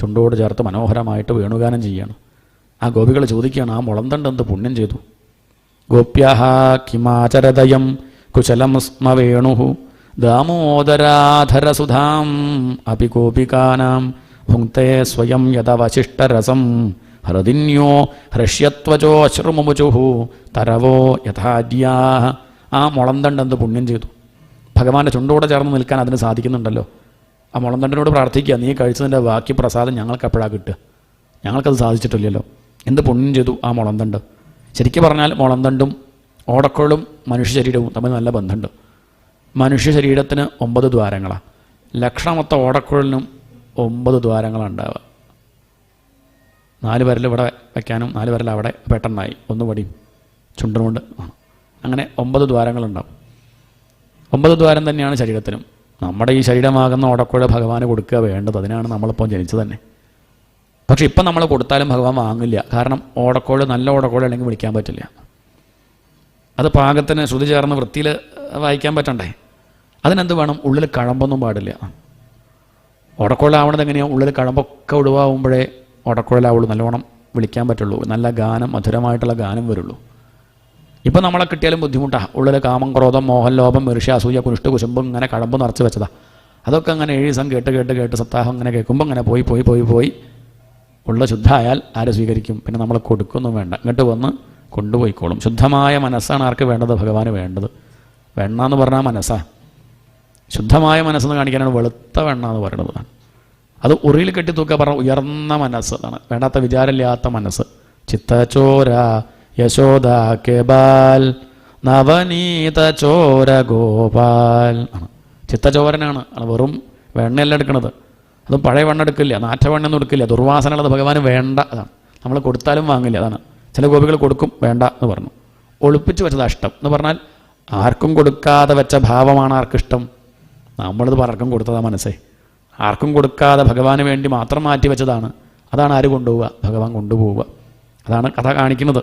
ചുണ്ടോട് ചേർത്ത് മനോഹരമായിട്ട് വേണുഗാനം ചെയ്യാണ്. ആ ഗോപികൾ ചോദിക്കുകയാണ് ആ മുളന്തണ്ട് എന്ത് പുണ്യം ചെയ്തു? ഗോപ്യഹ കിമാചരതയം കുശലം സ്മ വേണു ദാമോദരാധരസുധാം അപി ഗോപികാനാം ഭുക്തേ സ്വയം യഥവശിഷ്ടരസം ഹൃദിന്യോ ഹൃഷ്യത്വചോ അശ്രുമുചുഹു തരവോ യഥാര്യാ ആ മുളന്തണ്ട് എന്ത് പുണ്യം ചെയ്തു? ഭഗവാന്റെ ചുണ്ടോടെ ചേർന്ന് നിൽക്കാൻ അതിന് സാധിക്കുന്നുണ്ടല്ലോ. ആ മുളന്തണ്ടിനോട് പ്രാർത്ഥിക്കുക നീ കഴിച്ചതിന്റെ ബാക്കി പ്രസാദം ഞങ്ങൾക്ക് എപ്പോഴാണ് കിട്ടുക? ഞങ്ങൾക്കത് സാധിച്ചിട്ടില്ലല്ലോ. എന്ത് പുണ്യം ചെയ്തു ആ മുളന്തണ്ട്. ശരിക്കും പറഞ്ഞാൽ മുളന്തണ്ടും ഓടക്കുഴലും മനുഷ്യ ശരീരവും തമ്മിൽ നല്ല ബന്ധമുണ്ട്. മനുഷ്യ ശരീരത്തിന് ഒമ്പത് ദ്വാരങ്ങളാണ് ലക്ഷണമൊത്ത ഓടക്കുഴലിനും ഒമ്പത് ദ്വാരങ്ങളാണ് ഉണ്ടാവുക. നാല് പേരിൽ ഇവിടെ വയ്ക്കാനും നാല് പേരിൽ അവിടെ പെട്ടെന്നായി. ഒന്ന് പടിയും ആണ് അങ്ങനെ ഒമ്പത് ദ്വാരങ്ങളുണ്ടാവും. ഒമ്പത് ദ്വാരം തന്നെയാണ് ശരീരത്തിനും. നമ്മുടെ ഈ ശരീരമാകുന്ന ഓടക്കുഴ ഭഗവാന് കൊടുക്കുക വേണ്ടത് അതിനാണ് നമ്മളിപ്പോൾ ജനിച്ചത് തന്നെ. പക്ഷെ ഇപ്പം നമ്മൾ കൊടുത്താലും ഭഗവാൻ വാങ്ങില്ല. കാരണം ഓടക്കോഴ് നല്ല ഓടക്കോഴ് അല്ലെങ്കിൽ വിളിക്കാൻ പറ്റില്ല. അത് പാകത്തിന് ശ്രുതി ചേർന്ന് വൃത്തിയിൽ വായിക്കാൻ പറ്റണ്ടേ? അതിനെന്ത് വേണം? ഉള്ളിൽ കഴമ്പൊന്നും പാടില്ല. ഓടക്കോഴാവണത് എങ്ങനെയാണ് ഉള്ളിൽ കഴമ്പൊക്കെ ഒഴിവാകുമ്പോഴേ ഓടക്കോഴലാവുള്ളൂ നല്ലോണം വിളിക്കാൻ പറ്റുള്ളൂ. നല്ല ഗാനം മധുരമായിട്ടുള്ള ഗാനം വരുള്ളൂ. ഇപ്പം നമ്മളെ കിട്ടിയാലും ബുദ്ധിമുട്ടാണ് ഉള്ളിൽ കാമം ക്രോധം മോഹൻ ലോപം അസൂയ കുനിഷ്ട് കുശുമ്പം ഇങ്ങനെ കടമ്പ് നിറച്ച് വെച്ചതാ. അതൊക്കെ അങ്ങനെ ഏഴ് ദിവസം കേട്ട് കേട്ട് കേട്ട് സപ്താഹം ഇങ്ങനെ കേൾക്കുമ്പോൾ അങ്ങനെ പോയി പോയി പോയി പോയി. ഉള്ള ശുദ്ധമായാൽ ആരെ സ്വീകരിക്കും? പിന്നെ നമ്മൾ കൊടുക്കൊന്നും വേണ്ട. ഇങ്ങോട്ട് വന്ന് കൊണ്ടുപോയിക്കോളും. ശുദ്ധമായ മനസ്സാണ് ആർക്ക് വേണ്ടത്? ഭഗവാന് വേണ്ടത്. വെണ്ണ എന്ന് പറഞ്ഞാൽ മനസ്സാ. ശുദ്ധമായ മനസ്സെന്ന് കാണിക്കാനാണ് വെളുത്ത വെണ്ണ എന്ന് പറയുന്നത് അത് ഉറിയിൽ കെട്ടി തൂക്കുക പറഞ്ഞ ഉയർന്ന മനസ്സ് അതാണ്. വേണ്ടാത്ത വിചാരമില്ലാത്ത മനസ്സ്. ചിത്തചോര യശോദ കേബാൽ നവനീത ചോര ഗോപാൽ ചിത്തചോരനാണ്. വെറും വെണ്ണയല്ല എടുക്കുന്നത് അതും പഴയ വെണ്ണ എടുക്കില്ല? നാറ്റ വെണ്ണൊന്നും എടുക്കില്ല? ദുർവാസനയുള്ളത് ഭഗവാന് വേണ്ട. അതാണ്. നമ്മൾ കൊടുത്താലും വാങ്ങില്ല? അതാണ്. ചില ഗോപികൾ കൊടുക്കും വേണ്ട എന്ന് പറഞ്ഞു. ഒളിപ്പിച്ചു വെച്ചത് അഷ്ടം എന്ന് പറഞ്ഞാൽ ആർക്കും കൊടുക്കാതെ വെച്ച ഭാവമാണ് ആർക്കിഷ്ടം. നമ്മളിത് പലർക്കും കൊടുത്തതാ മനസ്സേ. ആർക്കും കൊടുക്കാതെ ഭഗവാന് വേണ്ടി മാത്രം മാറ്റി വെച്ചതാണ്. അതാണ് ആര് കൊണ്ടുപോവുക? ഭഗവാൻ കൊണ്ടുപോവുക. അതാണ് കഥ കാണിക്കുന്നത്.